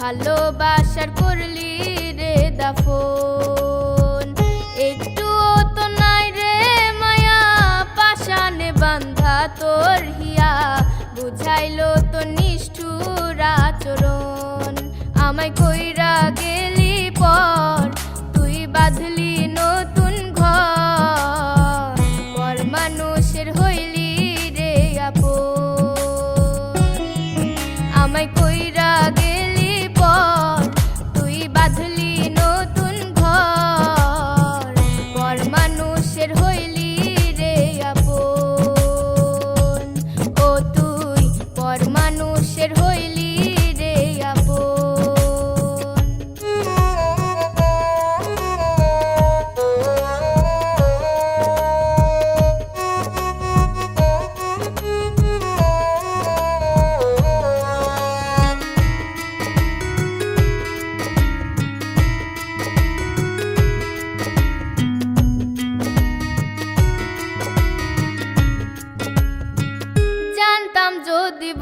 ভালোবাসার করলি রে দাফন। একটুও তো নাই রে মায়া পাশানে বান্ধা তোর হিয়া। বুঝাইলো তো নিষ্ঠুর আচরণ। আমায় কই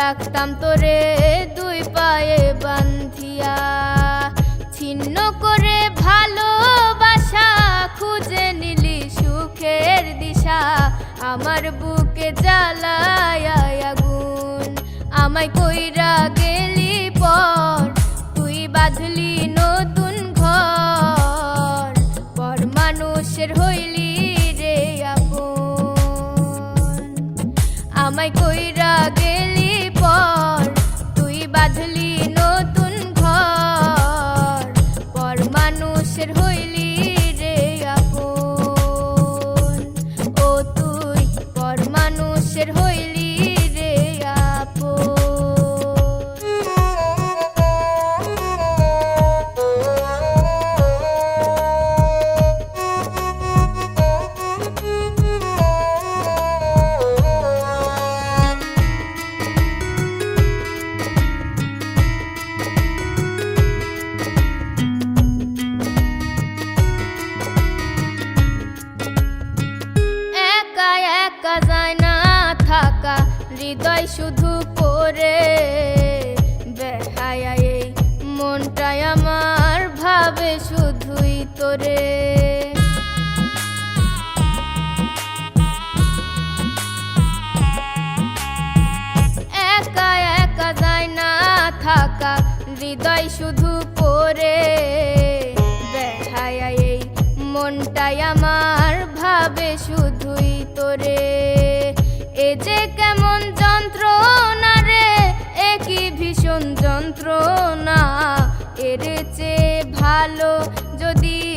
রাখতাম তোরে দুই পায়ে বান্ধিয়া ছিন্ন করে ভালোবাসা খুঁজে নিলি সুখের দিশা। আমার বুকে জ্বালায় আগুন। আমায় কইরা গেলি পর হৃদয় শুধু পড়ে বেহায়া এই মনটাই আমার ভাবে শুধুই তোরে। একা একা যায় না থাকা, হৃদয় শুধু পড়ে বেহায়া এই মনটাই আমার ভাবে শুধুই তোরে। এ যে কেমন যন্ত্রণা রে একই ভীষণ যন্ত্রণা? এর চেয়ে ভালো যদি